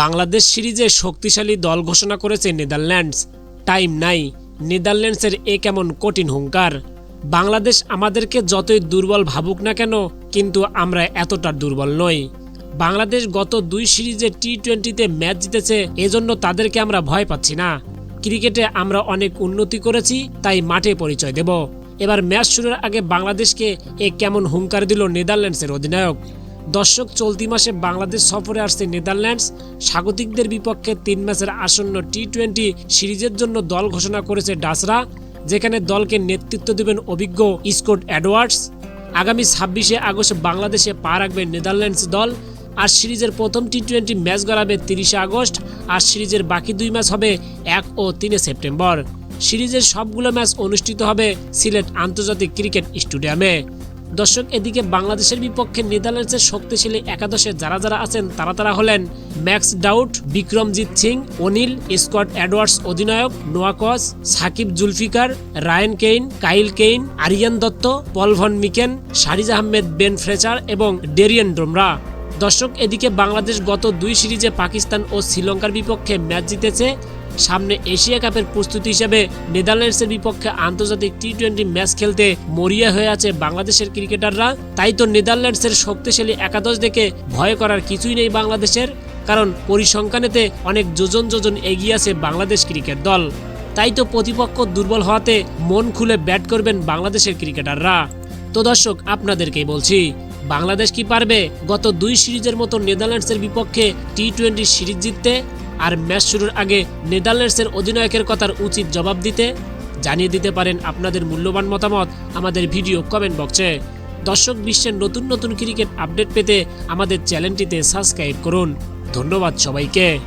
বাংলাদেশ সিরিজে শক্তিশালী দল ঘোষণা করেছে নেদারল্যান্ডস। টাইম নাই, নেদারল্যান্ডসের এ কেমন কঠিন হুঙ্কার? বাংলাদেশ আমাদেরকে যতই দুর্বল ভাবুক না কেন, কিন্তু আমরা এতটা দুর্বল নই। বাংলাদেশ গত দুই সিরিজে টি টোয়েন্টিতে ম্যাচ জিতেছে, এজন্য তাদেরকে আমরা ভয় পাচ্ছি না। ক্রিকেটে আমরা অনেক উন্নতি করেছি, তাই মাঠে পরিচয় দেব। এবার ম্যাচ শুরুর আগে বাংলাদেশকে এ কেমন হুঙ্কার দিল নেদারল্যান্ডসের অধিনায়ক। দর্শক চলতি মাসে বাংলাদেশ সফরে আসছে নেদারল্যান্ডস। স্বাগতিকদের বিপক্ষে তিন ম্যাচের আসন্ন টি টোয়েন্টি সিরিজের জন্য দল ঘোষণা করেছে ডাসরা, যেখানে দলকে নেতৃত্ব দেবেন অভিজ্ঞ স্কট অ্যাডওয়ার্ডস আগামী ছাব্বিশে আগস্ট বাংলাদেশে পা রাখবে নেদারল্যান্ডস দল, আর সিরিজের প্রথম টি টোয়েন্টি ম্যাচ গড়াবে তিরিশে আগস্ট, আর সিরিজের বাকি দুই ম্যাচ হবে এক ও তিনে সেপ্টেম্বর। সিরিজের সবগুলো ম্যাচ অনুষ্ঠিত হবে সিলেট আন্তর্জাতিক ক্রিকেট স্টেডিয়ামে। দর্শক, এদিকে বাংলাদেশের বিপক্ষে নেদারল্যান্ডসের শক্তিশালী একাদশে যারা যারা আছেন, তারা তারা হলেন Max Dowd, Vikramjit Singh, Anil, Scott Edwards অধিনায়ক Noakes Saqib Zulfiqar, Ryan Klein, Kyle Klein, Aryan Dutt Paul van Meekeren, Shariz Ahmed, Ben Fletcher এবং ডেরিয়ান ডোমরা। দর্শক, এদিকে বাংলাদেশ গত দুই সিরিজে পাকিস্তান ও শ্রীলঙ্কার বিপক্ষে ম্যাচ জিতেছে সামনে এশিয়া কাপের প্রস্তুতি হিসেবে নেদারল্যান্ডসের বিপক্ষে আন্তর্জাতিক টি টোয়েন্টি ম্যাচ খেলতে মরিয়া হয়ে আছে বাংলাদেশের ক্রিকেটাররা। তাই তো নেদারল্যান্ডসের শক্তিশালী একাদশ দেখে ভয় করার কিছুই নেই বাংলাদেশের, কারণ পরিসংখ্যানেতে অনেক যোজন যোজন এগিয়ে আছে বাংলাদেশ ক্রিকেট দল। তাই তো প্রতিপক্ষ দুর্বল হওয়াতে মন খুলে ব্যাট করবেন বাংলাদেশের ক্রিকেটাররা। তো দর্শক, আপনাদেরকেই বলছি, বাংলাদেশ কি পারবে গত দুই সিরিজের মতো নেদারল্যান্ডসের বিপক্ষে টি টোয়েন্টি সিরিজ জিততে? আর ম্যাচ শুরুর আগে নেদারল্যান্ডসের অধিনায়কের কথার উচিত জবাব দিতে জানিয়ে দিতে পারেন আপনাদের মূল্যবান মতামত আমাদের ভিডিও কমেন্ট বক্সে। দর্শক বিশ্বের নতুন নতুন ক্রিকেট আপডেট পেতে আমাদের চ্যানেলটিতে সাবস্ক্রাইব করুন। ধন্যবাদ সবাইকে।